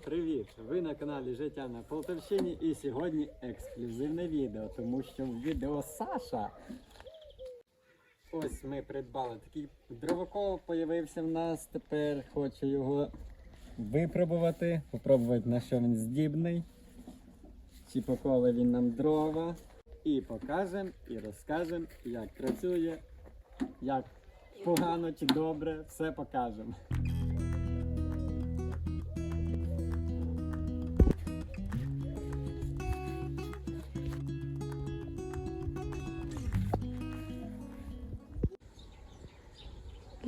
привіт! Ви на каналі Життя на Полтавщині і сьогодні ексклюзивне відео, тому що в відео Саша. Ось ми придбали такий дровокол, появився в нас. Тепер хочу його випробувати, попробувати на що він здібний. Чи поколи він нам дрова. І покажемо, і розкажемо, як працює, як погано чи добре, все покажемо.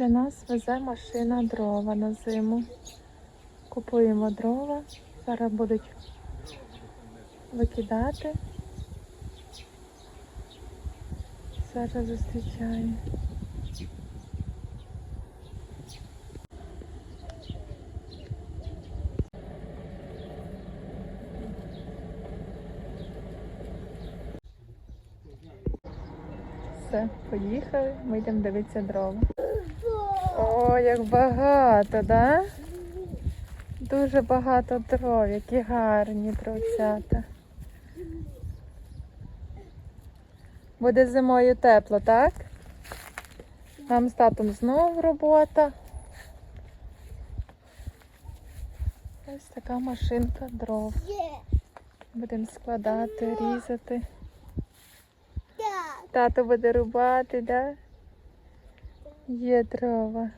Для нас везе машина дрова на зиму. Купуємо дрова. Зараз будуть викидати. Зараз зустрічає. Все, поїхали, ми йдемо дивитися дрова. О, як багато, да? Дуже багато дров, які гарні дровцята. Буде зимою тепло, так? Нам з татом знову робота. Ось така машинка дров. Будемо складати, різати. Тато буде рубати, да? Є дрова.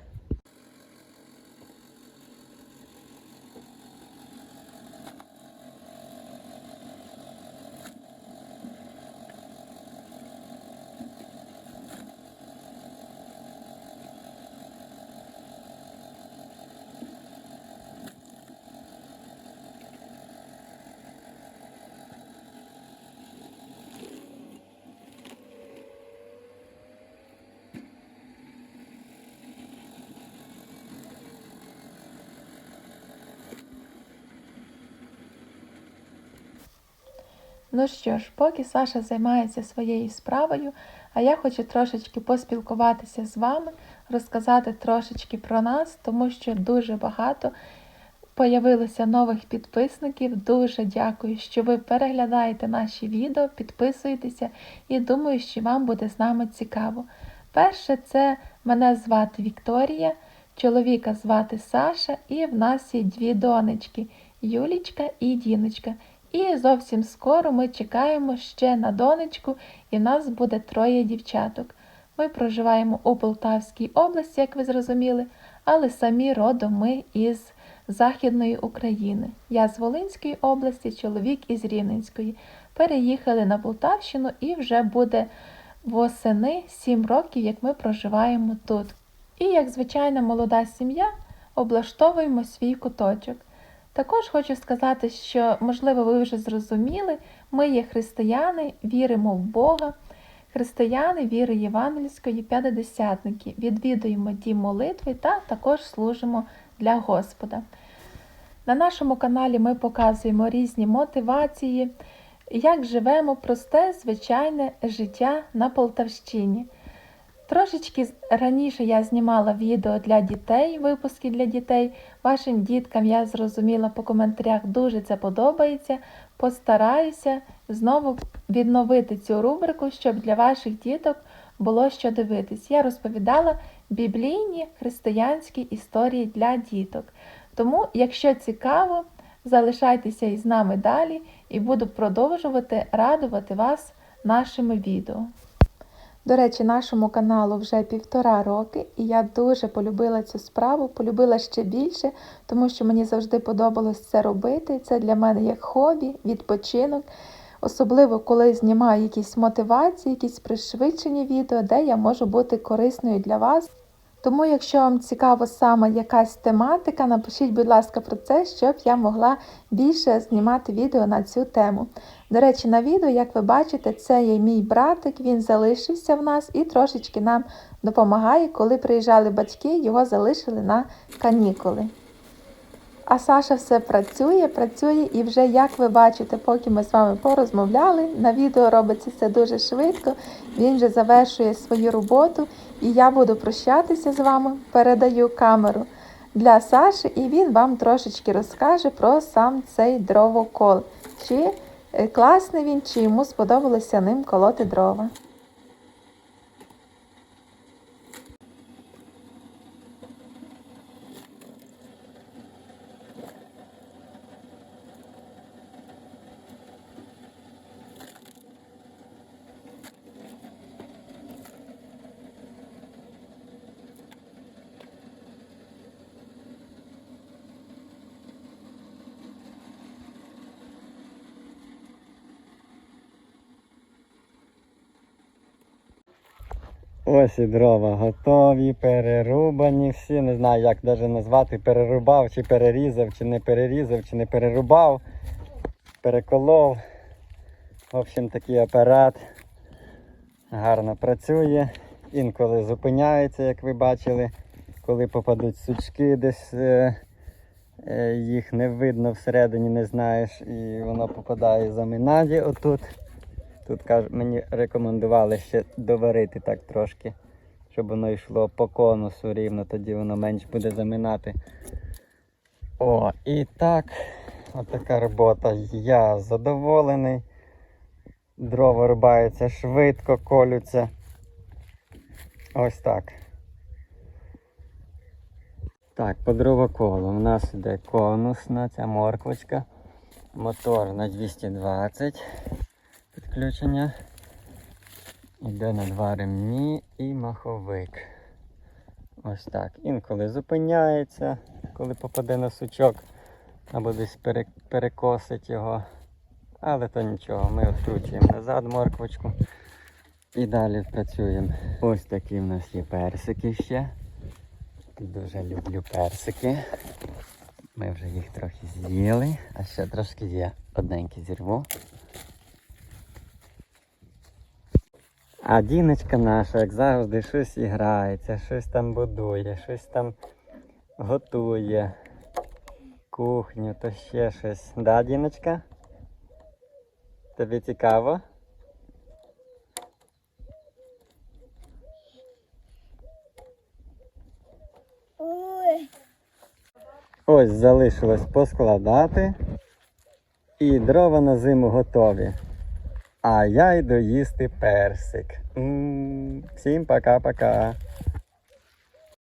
Ну що ж, поки Саша займається своєю справою, а я хочу трошечки поспілкуватися з вами, розказати трошечки про нас, тому що дуже багато появилося нових підписників. Дуже дякую, що ви переглядаєте наші відео, підписуєтеся і думаю, що вам буде з нами цікаво. Перше, це мене звати Вікторія, чоловіка звати Саша, і в нас є дві донечки Юлічка і Діночка. І зовсім скоро ми чекаємо ще на донечку, і нас буде троє дівчаток. Ми проживаємо у Полтавській області, як ви зрозуміли, але самі родом ми із Західної України. Я з Волинської області, чоловік із Рівненської. Переїхали на Полтавщину і вже буде восени 7 років, як ми проживаємо тут. І як звичайна молода сім'я облаштовуємо свій куточок. Також хочу сказати, що, можливо, ви вже зрозуміли, ми є християни, віримо в Бога, християни віри євангельської п'ятидесятники, відвідуємо дім молитви та також служимо для Господа. На нашому каналі ми показуємо різні мотивації, як живемо просте, звичайне життя на Полтавщині. Трошечки раніше я знімала відео для дітей, випуски для дітей. Вашим діткам я зрозуміла по коментарях, дуже це подобається. Постараюся знову відновити цю рубрику, щоб для ваших діток було що дивитись. Я розповідала біблійні християнські історії для діток. Тому, якщо цікаво, залишайтеся із нами далі і буду продовжувати радувати вас нашими відео. До речі, нашому каналу вже півтора роки, і я дуже полюбила цю справу, полюбила ще більше, тому що мені завжди подобалось це робити. Це для мене як хобі, відпочинок. Особливо, коли знімаю якісь мотивації, якісь пришвидшені відео, де я можу бути корисною для вас. Тому, якщо вам цікава саме якась тематика, напишіть, будь ласка, про це, щоб я могла більше знімати відео на цю тему. До речі, на відео, як ви бачите, це є мій братик, він залишився в нас і трошечки нам допомагає, коли приїжджали батьки, його залишили на канікули. А Саша все працює, працює, і вже, як ви бачите, поки ми з вами порозмовляли, на відео робиться все дуже швидко. Він вже завершує свою роботу, і я буду прощатися з вами, передаю камеру для Саші, і він вам трошечки розкаже про сам цей дровокол. Чи е, класний він, чи йому сподобалося ним колоти дрова. Ось і дрова готові, перерубані всі. Не знаю, як навіть назвати, перерубав, чи перерізав, чи не перерізав, чи не перерубав, переколов. В общем, такий апарат гарно працює. Інколи зупиняється, як ви бачили, коли попадуть сучки десь. е, е, Їх не видно всередині, не знаєш, і воно попадає за минаді отут. Тут кажуть, мені рекомендували ще доварити так трошки, щоб воно йшло по конусу рівно, тоді воно менш буде заминати. О, і так, отака робота. Я задоволений. Дрова рубаються швидко, колються. Ось так. Так, по дровоколу. У нас іде конусна ця морквочка. Мотор на 220 підключення. Іде на два ремні і маховик. Ось так. Інколи зупиняється, коли попаде на сучок, або десь перекосить його. Але то нічого, ми відкручуємо назад морквочку і далі працюємо. Ось такі в нас є персики ще. Дуже люблю персики. Ми вже їх трохи з'їли, а ще трошки є одненькі зірву. А Діночка наша, як завжди, щось іграється, щось там будує, щось там готує. Кухню, то ще щось. Да, Діночка? Тобі цікаво? Ой, Ось залишилось поскладати. І дрова на зиму готові. А я йду їсти персик. М, Всім пока-пока.